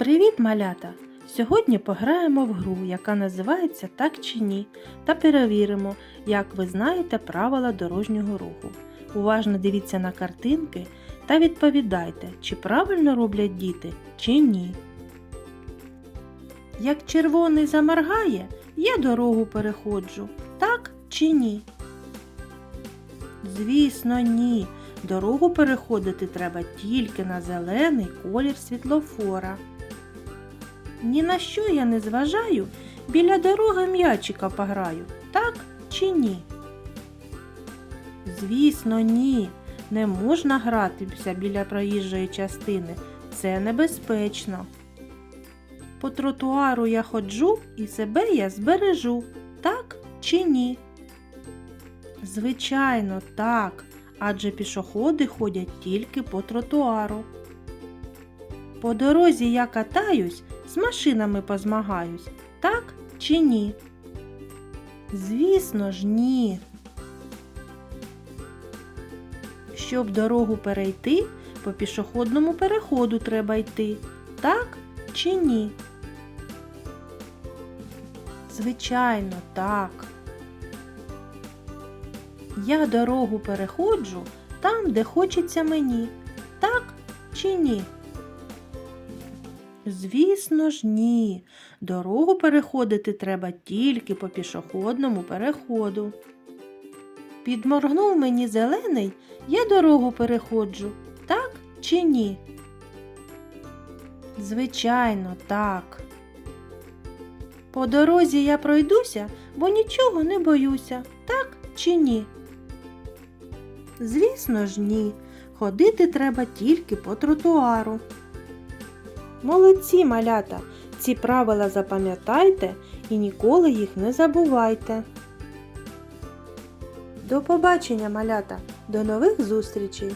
Привіт, малята! Сьогодні пограємо в гру, яка називається Так чи ні, та перевіримо, як ви знаєте правила дорожнього руху. Уважно дивіться на картинки та відповідайте, чи правильно роблять діти, чи ні. Як червоний заморгає, я дорогу переходжу, так чи ні? Звісно, ні. Дорогу переходити треба тільки на зелений колір світлофора. Ні на що я не зважаю, біля дороги м'ячика пограю, так чи ні? Звісно, ні. Не можна гратися біля проїжджої частини. Це небезпечно. По тротуару я ходжу і себе я збережу, так чи ні? Звичайно, так, адже пішоходи ходять тільки по тротуару. По дорозі я катаюсь, з машинами позмагаюсь, так чи ні? Звісно ж, ні. Щоб дорогу перейти, по пішохідному переходу треба йти, так чи ні? Звичайно, так. Я дорогу переходжу там, де хочеться мені, так чи ні? Звісно ж, ні. Дорогу переходити треба тільки по пішохідному переходу. Підморгнув мені зелений, я дорогу переходжу, так чи ні? Звичайно, так. По дорозі я пройдуся, бо нічого не боюся, так чи ні? Звісно ж, ні. Ходити треба тільки по тротуару. Молодці, малята! Ці правила запам'ятайте і ніколи їх не забувайте. До побачення, малята! До нових зустрічей!